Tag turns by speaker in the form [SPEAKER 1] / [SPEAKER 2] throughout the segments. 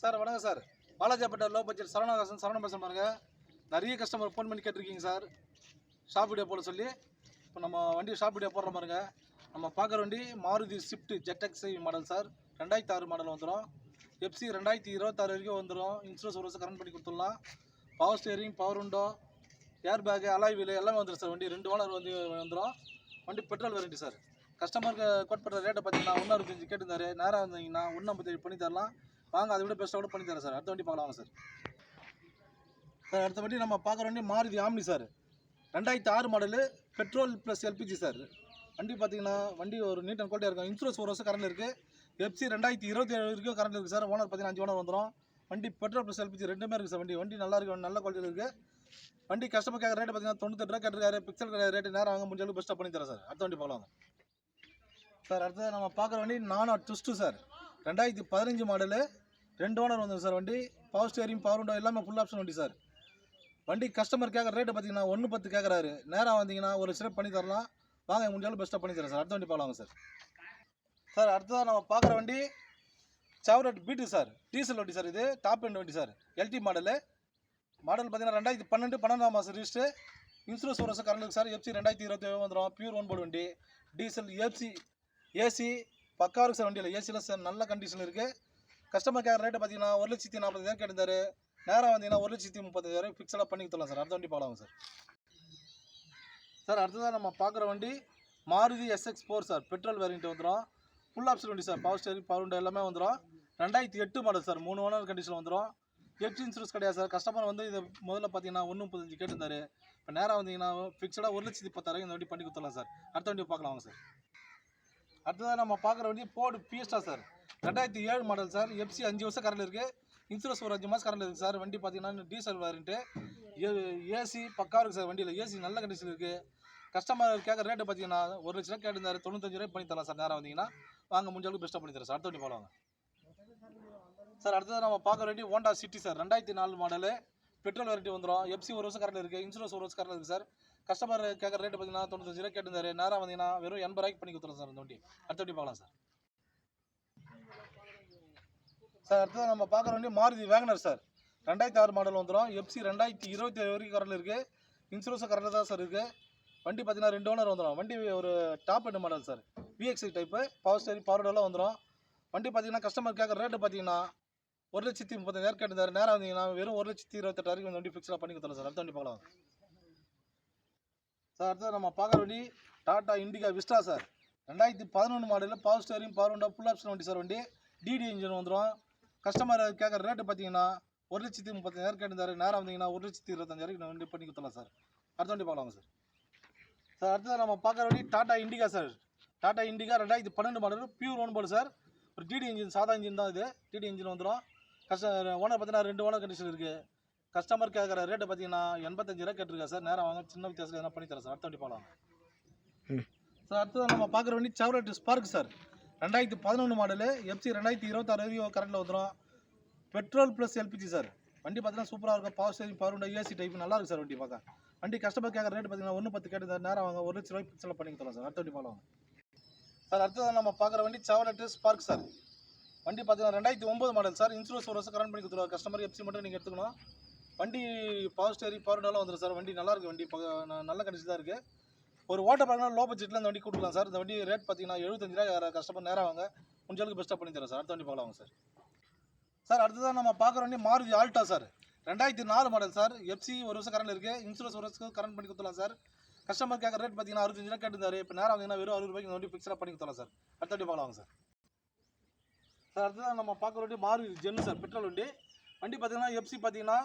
[SPEAKER 1] Sir வணக்கம் sir. Balajapettai low budget Saravanakasan Saravanam பேச பாருங்க. நிறைய கஸ்டமர் ஃபோன் பண்ணி கேட்டிருக்கீங்க சார். ஷாப் வீடியோ போட சொல்லி. இப்போ நம்ம வண்டி ஷாப் வீடியோ போடுற பாருங்க. நம்ம பார்க்குற வண்டி மாருதி ஸ்விஃப்ட் ஜெட்எக்ஸை மாடல் சார். ரெண்டாயிரத்தி ஆறு மாடல் வந்துடும் எஃப்சி ரெண்டாயிரத்தி இருபத்தாறு வரைக்கும் வந்துடும் இன்சூரன்ஸ் ஒரு வருஷம் கரண்ட் பண்ணி கொடுத்துடலாம். பவர் ஸ்டேரிங் பவர் உண்டோ ஏர் பேக்கு அலாய் வீலு எல்லாமே வந்துடும் சார். வண்டி ரெண்டு ஓனர் வந்து வந்துடும் வண்டி பெட்ரோல் வேரண்டி சார். கஸ்டமருக்கு கோட் பண்ணுற ரேட்டை பார்த்தீங்கன்னா ஒன்று அறுபத்தஞ்சு கேட்டிருந்தாரு. நேராக வந்தீங்கன்னா ஒன்று ஐம்பத்தஞ்சு பண்ணி தரலாம். வாங்க அதை விட பெஸ்ட்டாக கூட பண்ணித்தரேன் சார். அடுத்த வண்டி பார்க்கலாம் சார். சார் அடுத்த வண்டி நம்ம பார்க்குற வண்டி மாருதி ஆம்னி சார். ரெண்டாயிரத்தி ஆறு model petrol plus LPG sir. வண்டி பார்த்தீங்கன்னா வண்டி ஒரு நீட் அண்ட் குவாலிட்டியாக இருக்கும். இன்சூரன்ஸ் ஒரு வருஷம் கரண்ட் இருக்குது எஃப்சி ரெண்டாயிரத்தி இருபத்தி ஏழு வரைக்கும் கரண்ட் இருக்குது சார். ஓனர் பார்த்தீங்கன்னா அஞ்சு ஓனர் வந்துடும் வண்டி பெட்ரோல் ப்ளஸ் எல்பிஜி ரெண்டுமே இருக்குது சார். வண்டி வண்டி நல்லா இருக்கு நல்ல குவாலிட்டியில் இருக்குது வண்டி கஸ்டமர் கேட்குற ரேட் பார்த்தீங்கன்னா தொண்ணூத்தெட்டு ரூபா கேட்டிருக்காரு. பிக்சல் கிடையாது ரேட்டு நேரம் வாங்க முடிஞ்ச அளவுக்கு பெஸ்ட்டாக பண்ணி தரேன் சார். அடுத்த வண்டி பார்க்கலாம் சார் அடுத்தது நம்ம பார்க்குற வண்டி நானா ட்விஸ்ட்டு சார். ரெண்டாயிரத்தி பதினஞ்சு மாடலு. ரெண்டு ஓனர் வந்து சார் வண்டி. பவர் ஸ்டேரிங் பவர் விண்டோ எல்லாமே ஃபுல் ஆப்ஷன் வண்டி சார். வண்டி கஸ்டமர் கேட்குற ரேட்டு பார்த்தீங்கன்னா ஒன்று பத்து கேட்குறாரு நேராக வந்தீங்கன்னா ஒரு சிறப்பு பண்ணி தரலாம். வாங்க முடிஞ்சாலும் பெஸ்ட்டாக பண்ணி தரேன் சார். அடுத்த வண்டி பார்க்கலாம் சார். சார் அடுத்ததாக நம்ம பார்க்குற வண்டி செவரட் பீட்டு சார். டீசல் வண்டி சார் இது. டாப் எண்ட் வண்டி சார். எல்டி மாடலு மாடல் பார்த்தீங்கன்னா ரெண்டாயிரத்தி பன்னெண்டு பன்னெண்டாம் மாதம் ரிஜிஸ்ட்டு இன்சூரன்ஸ் ஒரு வருஷம் கரண்ட் சார். எஃப்சி ரெண்டாயிரத்தி இருபத்தி ஏழு வந்துடும் பியூர் ஒன் போர்டு வண்டி டீசல் எஃப்சி ஏசி பக்கா இருக்கு சார் வண்டியில். ஏசியில் சார் நல்ல கண்டிஷன் இருக்குது கஸ்டமர் கேர் ரேட்டு பார்த்தீங்கன்னா ஒரு லட்சத்தி நாற்பதாயிரம் கேட்டிருந்தாரு. நேராக வந்தீங்கன்னா ஒரு லட்சத்தி முப்பத்தாயிரம் ஃபிக்ஸடாக பண்ணி கொடுத்துடலாம் சார். அடுத்த வண்டி பார்க்கலாம் சார். சார் அடுத்ததாக நம்ம பார்க்குற வண்டி Maruti SX four sir. Petrol variant வந்துடும் ஃபுல் ஆப்ஷன் வண்டி sir. Power steering power window எல்லாமே வந்துடும் ரெண்டாயிரத்தி எட்டு மாடல் சார். மூணு ஓனர் கண்டிஷன் வந்துடும் எட்டு இன்சூரன்ஸ் கிடையாது சார். கஸ்டமர் வந்து இது முதல்ல பார்த்தீங்கன்னா ஒன்று முப்பத்தஞ்சு கேட்டிருந்தாரு. இப்போ நேராக வந்தீங்கன்னா ஃபிக்ஸடாக ஒரு லட்சத்தி பத்தாயிரம் இந்த வண்டி பண்ணி கொடுத்துடலாம் சார். அடுத்த வண்டி பார்க்கலாம் வாங்க சார். அடுத்ததாக நம்ம பார்க்குற வண்டி போர்டு பிஎஸ்டா சார். ரெண்டாயிரத்தி ஏழு மாடல் சார். எஃப்சி அஞ்சு வருஷம் கரண்ட் இருக்குது இன்சூரன்ஸ் ஒரு அஞ்சு மாதம் கரண்ட் இருக்குது சார். வண்டி பார்த்தீங்கன்னா டீசல் வாரின்ட்டு ஏசி பக்கா இருக்குது சார் வண்டியில். ஏசி நல்ல கண்டிஷன் இருக்குது கஸ்டமர் கேட்குற ரேட்டு பார்த்தீங்கன்னா ஒரு லட்ச ரூபா கேட்டிருந்தாரு. தொண்ணூத்தஞ்சு ரூபாய் பண்ணி தரலாம் சார். நேரம் வந்தீங்கன்னா வாங்க முடிஞ்ச அளவுக்கு பெஸ்ட்டாக பண்ணி தரேன் சார். அடுத்த வண்டி போகலாம் சார் அடுத்தது நம்ம பார்க்குற வண்டி ஹோண்டா சிட்டி சார். ரெண்டாயிரத்தி நாலு மாடலு பெட்ரோல் வேரண்டி வந்துடும் எஃப்சி ஒரு வருஷம் கரண்ட் இருக்குது இன்சூரன்ஸ் ஒரு வருஷம் கரண்ட் இருக்குது சார். கஸ்டமர் கேட்குற ரேட்டு பார்த்தீங்கன்னா தொண்ணூத்தஞ்சு ரூபா கேட்டிருந்தாரு. நேராக வந்தீங்கன்னா வெறும் எண்பது ரூபாய்க்கு பண்ணி கொடுத்துறோம் சார் இந்த வண்டி. அடுத்த வண்டி பார்க்கலாம் சார். சார் அடுத்தது நம்ம பார்க்குற வண்டி மாருதி வேகனர் சார். ரெண்டாயிரத்தி ஆறு மாடல் வந்துடும் எஃப்சி ரெண்டாயிரத்தி இருபத்தி ஏழு வரைக்கும் கரண்ட் இருக்குது இன்சூரன்ஸும் கரண்டில் தான் சார் இருக்குது வண்டி பார்த்தீங்கன்னா ரெண்டு ஓனர் வந்துடும் வண்டி ஒரு top end model sir. VXi type power steering power வந்துடும் வண்டி பார்த்தீங்கன்னா கஸ்டமர் கேட்குற ரேட்டு பார்த்தீங்கன்னா ஒரு லட்சத்தி முப்பத்தஞ்சாயிரம் கேட்டிருந்தாரு. நேரம் வந்தீங்கன்னா வெறும் ஒரு லட்சத்தி இருபத்தெட்டு வரைக்கும் இந்த வண்டி ஃபிக்ஸாக பண்ணி கொடுத்துருவோம் சார். அடுத்த வண்டி பார்க்கலாம். சார் அடுத்தது நம்ம பார்க்குற வண்டி டாடா இண்டிகா விஸ்டா சார். ரெண்டாயிரத்தி பதினொன்று மாடலில் power steering power window full option வண்டி சார் வண்டி. டிடி இன்ஜின் வந்துடும் கஸ்டமர் கேட்குற ரேட்டு பார்த்தீங்கன்னா ஒரு லட்சத்தி முப்பத்தஞ்சாயிரம் கேட்டிருந்தாரு. நேரம் வந்தீங்கன்னா ஒரு லட்சத்தி இருபத்தஞ்சாயிரம் இந்த வண்டி பண்ணி கொடுத்துடலாம் சார். அடுத்த வண்டி பார்க்கலாம் சார்? சார் அடுத்தது நம்ம பார்க்குற வண்டி டாடா இண்டிகா சார். டாடா இண்டிகா ரெண்டாயிரத்தி பன்னெண்டு model pure own board sir. ஒரு டிடி இன்ஜின் சாதா இன்ஜின் தான் இது. டிடி இன்ஜின் வந்துடும் கஸ்ட ஓனர் பார்த்தீங்கன்னா ரெண்டு ஓனர் கண்டிஷன் இருக்குது கஸ்டமர் கேட்குற ரேட்டு பார்த்தீங்கன்னா எண்பத்தஞ்சு ரூபா கேட்டிருக்கா சார். நேரம் வாங்க சின்ன வித்தியாசத்தில் எதனா பண்ணி தரேன் சார். அடுத்த வண்டி பார்க்கலாம் சார் அடுத்தது நம்ம பார்க்குற வண்டி செவரட் ஸ்பார்க் சார். ரெண்டாயிரத்தி பதினொன்று மாடலு எஃப்சி ரெண்டாயிரத்தி இருபத்தாறு வரைக்கும் கரண்டில் வந்துடும் பெட்ரோல் ப்ளஸ் எல்பிஜி சார். வண்டி பார்த்தீங்கன்னா சூப்பராக இருக்கும். Power steering power window AC type நல்லா இருக்கு சார் வண்டி பார்க்க. வண்டி கஸ்டமர் கேட்குற ரேட் பார்த்தீங்கன்னா ஒன்று பத்து கேட்டு நேரம் வாங்க ஒரு லட்ச ரூபாய் பிக்சலில் பண்ணி தரலாம் சார். அடுத்த வண்டி பார்க்கலாம் சார் அடுத்தது நம்ம பார்க்குற வண்டி செவரட் ஸ்பார்க் சார். வண்டி பார்த்தீங்கன்னா ரெண்டாயிரத்தி ஒம்பது மாடல் சார். இன்சூரன்ஸ் ஒரு வருஷம் கரண்ட் பண்ணி கொடுத்துருவாங்க கஸ்டமர் எஃப்சி மட்டும் நீங்கள் எடுத்துக்கணும். வண்டி பவர் ஸ்டேரிங் பவர் விண்டோலாம் வந்துடும் சார். வண்டி நல்லாருக்கு வண்டி நல்ல கண்டிஷன் தான் இருக்குது ஒரு ஓட்ட பார்க்கணும் லோ பட்ஜெட்டில் இந்த வண்டி கொடுக்கலாம் சார். இந்த வண்டி ரேட் பார்த்தீங்கன்னா எழுபத்தஞ்சு ரூபா கஸ்டமர் நேரம் வாங்க. முடிஞ்ச அளவுக்கு பெஸ்ட்டாக பண்ணி தரேன் சார். அடுத்த வண்டி பார்க்கலாம் சார். சார் அடுத்ததான் நம்ம பார்க்குற வண்டி மாருதி ஆல்டா சார். ரெண்டாயிரத்தி நாலு மாடல் சார். எஃப்சி ஒரு வருஷம் கரண்ட் இருக்குது இன்சூரன்ஸ் ஒரு வருஷம் கரண்ட் பண்ணி கொடுத்துலாம் சார். கஸ்டமர் கேட்குற ரேட் பார்த்தீங்கன்னா அறுபத்தஞ்சு ரூபா கேட்டிருந்தாரு. இப்போ நேரம் வந்தீங்கன்னா வெறும் அறுபது ரூபாய்க்கு இந்த வண்டி ஃபிக்ஸாக பண்ணி கொடுத்துலாம் சார். அடுத்த வண்டி பார்க்கலாம் சார். சார் அடுத்ததான் நம்ம பார்க்குற வண்டி மாருதி ஜென்னு சார். பெட்ரோல் வண்டி. வண்டி பார்த்தீங்கன்னா எஃப்சி பார்த்தீங்கன்னா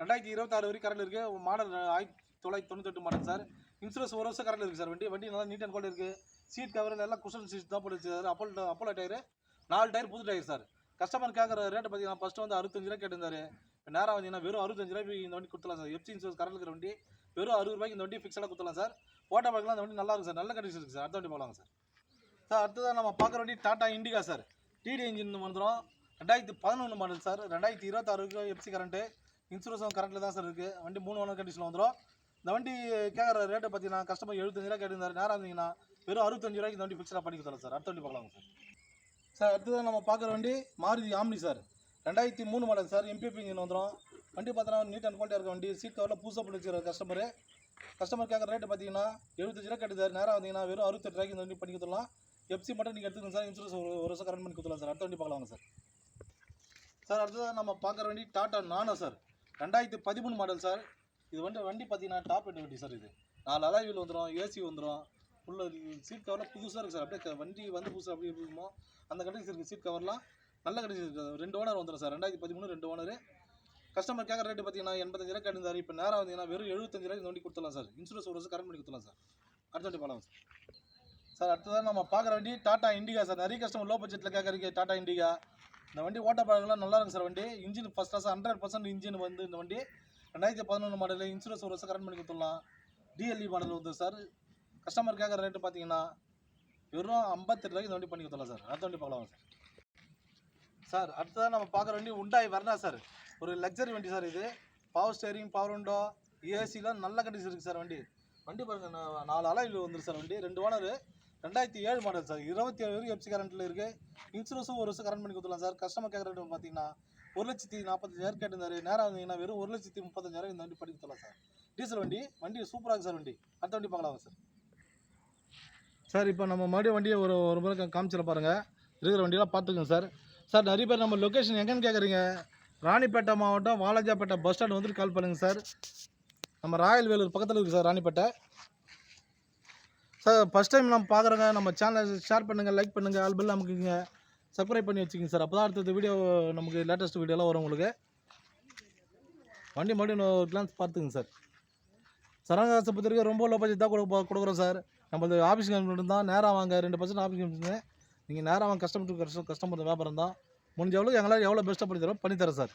[SPEAKER 1] ரெண்டாயிரத்தி இருபத்தாறு வரைக்கும் கரண்ட் இருக்குது மாடல் ஆயிரத்தி தொள்ளாயிரத்தி தொண்ணூத்தெட்டு மாடல் சார் இன்சூரன்ஸ் ஒரு வருஷம் கரண்ட் இருக்குது சார் வண்டி வண்டி நல்லா நீட் அண்ட் குவாலிட்டி இருக்குது சீட் கவர் எல்லாம் குஷன் சீட் தான் போட்டு சார் அப்போ அப்போலோ டயரு நாலு டயர் புது டயர் சார் கஸ்டமர் கேட்குற ரேட்டு பார்த்தீங்கன்னா ஃபஸ்ட்டு வந்து அறுபத்தஞ்சு ரூபா கேட்டிருந்தாரு. இப்போ நேரம் வந்தீங்கன்னா வெறும் அறுபத்தஞ்சு ரூபாய்க்கு இந்த வண்டி கொடுத்துலாம் சார் எஃப்சி இன்சூரன்ஸ் கரண்ட் இருக்கிற வண்டி வெறும் அறுபது ரூபாய்க்கு இந்த வண்டி ஃபிக்ஸடாக கொடுத்துலாம் சார் ஓட்ட பார்க்கலாம் அந்த வண்டி நல்லா இருக்கும் சார் நல்ல கண்டிஷன் இருக்குது சார் அடுத்த வண்டி போகலாம் சார் சார் அடுத்ததாக நம்ம பார்க்குற வண்டி Tata Indica sir TD engine வந்துடும் ரெண்டாயிரத்தி பதினொன்று மாடல் சார் ரெண்டாயிரத்தி இருபத்தாறு எஃப்சி கரண்ட்டு இன்சூரன்ஸும் கரண்ட்டில் தான் சார் இருக்குது வண்டி மூணு ஓனர் கண்டிஷனில் வந்துடும் இந்த வண்டி கேட்குற ரேட்டை பார்த்தீங்கன்னா கஸ்டமர் எழுபத்தஞ்சு ரூபா கேட்டிருந்தாரு. நேரம் இருந்தீங்கன்னா வெறும் அறுபத்தஞ்சு ரூபாய்க்கு இந்த வண்டி ஃபிக்ஸடாக பண்ணி கொடுத்துறேன் சார் அடுத்த வண்டி பார்க்கலாம் சார் சார் அடுத்ததான் நம்ம பார்க்குற வண்டி மாருதி ஆம்னி சார் ரெண்டாயிரத்தி மூணு மாடல் சார் எம்பிபி இன்ஜின் வந்துடும் வண்டி பார்த்தீங்கன்னா நீட் அண்ட் குவாலிட்டியாக இருக்க வண்டி. சீட் கவரில் புதுசாக போட்டு வச்சுக்கிற கஸ்டமரு கஸ்டமர் கேட்குற ரேட்டு பார்த்தீங்கன்னா எழுபத்தஞ்சு ரூபா கட்டுது நேராக வந்தீங்கன்னா வெறும் அறுபத்தெட்டு ரூபாய்க்கு இந்த வண்டி பண்ணி கொடுத்துடலாம். எஃப்சி மட்டும் நீங்கள் எடுத்துக்கோங்க சார் இன்சூரன்ஸ் ஒரு ஒரு வருஷம் கரண்ட் பண்ணி கொடுத்துடலாம் சார் அடுத்த வண்டி பார்க்கலாம் சார் சார் அடுத்ததாக நம்ம பார்க்குற வண்டி டாட்டா நானோ சார் ரெண்டாயிரத்தி பதிமூணு மாடல் சார் இது வந்து வண்டி பார்த்தீங்கன்னா டாப் எண்ட் வண்டி சார் இது. நாலு அலாயில் வீல் வந்துடும் ஏசி வந்துடும் ஃபுல்லாக சீட் கவர்லாம் புதுசாக இருக்குது சார் அப்படியே வண்டி வந்து புதுசாக அப்படியே இருக்குமோ அந்த கண்டிஷன் இருக்குது சீட் கவர்லாம் நல்ல கண்டிஷன் இருக்குது ரெண்டு ஓனர் வந்துடும் சார் ரெண்டாயிரத்தி பதிமூணு ரெண்டு ஓனர் கஸ்டமர் கேட்குற ரேட்டு பார்த்தீங்கன்னா எண்பத்தஞ்சு ரூபா இப்போ நேரம் வந்தீங்கன்னா வெறும் எழுபத்தஞ்சு ரூபாய்க்கு இந்த வண்டி கொடுத்துடலாம் சார் இன்சூரன்ஸ் ஒரு வருஷம் கரண்ட் பண்ணி கொடுத்துலாம் சார் அடுத்த வண்டி போகலாம் சார் சார் அடுத்ததாக நம்ம பார்க்குற வண்டி டாட்டா இண்டிகா சார் நிறைய கஸ்டமர் லோ பட்ஜெட்டில் கேட்குறீங்க டாட்டா இண்டிகா இந்த வண்டி ஓட்ட பழகலாம் நல்லா இருக்கு சார் வண்டி. Engine first class hundred percent engine வந்து இந்த வண்டி. ரெண்டாயிரத்தி பதினொன்று மாடலில் இன்சூரன்ஸ் ஒரு வருஷம் கரண்ட் பண்ணி கொடுத்துடலாம். டிஎல்இ மாடல் வந்து சார். கஸ்டமர் கேட்குற ரேட்டு பார்த்தீங்கன்னா வெறும் ஐம்பத்தெட்டு ரூபாய்க்கு இந்த வண்டி பண்ணி கொடுத்துடலாம் சார். அடுத்த வண்டி பார்க்கலாம் சார்? சார் அடுத்ததாக நம்ம பார்க்குற வண்டி உண்டாய் வரணா சார். ஒரு லக்ஸரி வண்டி சார் இது. பவர் ஸ்டேரிங் பவர் விண்டோ ஏசிலாம் நல்ல கண்டிஷன் இருக்குது சார் வண்டி. வண்டி பாருங்கள் நாலு அலையில் வந்துடும் சார் வண்டி. ரெண்டு ஓனர். ரெண்டாயிரத்தி ஏழு மாடல் சார் இருபத்தி ஏழு வரைக்கும் எஃப்சி கரண்ட்டில் இருக்குது இன்சூரன்ஸும் ஒரு வருஷம் கரண்ட் பண்ணி கொடுத்துலாம் சார் கஸ்டமர் கேட்குற ரேட்டு பார்த்தீங்கன்னா ஒரு லட்சத்தி நாற்பத்தஞ்சாயிரம் கேட்டிருந்தாரு. நேராக வந்தீங்கன்னா வெறும் ஒரு லட்சத்தி முப்பத்தஞ்சாயிரம் இந்த வண்டி பண்ணி கொடுத்துலாம் சார் டீசல் வண்டி வண்டி சூப்பராக இருக்குது சார் வண்டி. அடுத்த வண்டி பார்க்கலாம் சார் சார் இப்போ நம்ம மறுபடியும் வண்டியை ஒரு ஒரு முறை காமிச்சிட பாருங்கள் இருக்கிற வண்டியெல்லாம் பார்த்துக்கோங்க சார் சார் நிறைய பேர் நம்ம லொக்கேஷன் எங்கேன்னு கேட்குறீங்க ராணிப்பேட்டை மாவட்டம் வாலாஜாப்பேட்டை பஸ் ஸ்டாண்ட் வந்துட்டு கால் பண்ணுங்கள் சார் நம்ம ராயல் வேலூர் பக்கத்தில் இருக்குது sir Ranipet. Sir first time நம்ம பார்க்குறோங்க நம்ம சேனலை ஷேர் பண்ணுங்கள் லைக் பண்ணுங்கள் ஆல் பெல் நமக்குங்க சப்ஸ்கிரைப் பண்ணி வச்சுக்கோங்க சார் அப்போ தான் அடுத்தது வீடியோ நமக்கு லேட்டஸ்ட் வீடியோலாம் வரும் உங்களுக்கு. வண்டி மறுபடியும் ஒரு கிளான்ஸ் பார்த்துங்க சார் சரங்காசை பொறுத்தவரைக்கும் ரொம்ப லோ பட்ஜெட் தான் கொடுக்க கொடுக்குறோம் சார் நம்மளது ஆஃபீஸ் கம்பெனி தான் நேராக வாங்க. ரெண்டு பர்சன்ட் ஆஃபீஸ் கம்பெனி நீங்கள் நேராக வாங்க கஸ்டமர் டு கஸ்டமர் வியாபாரம் தான். முடிஞ்ச எவ்வளோ எங்களால் எவ்வளோ பெஸ்ட்டாக பண்ணி தரோம் பண்ணித்தரேன் சார்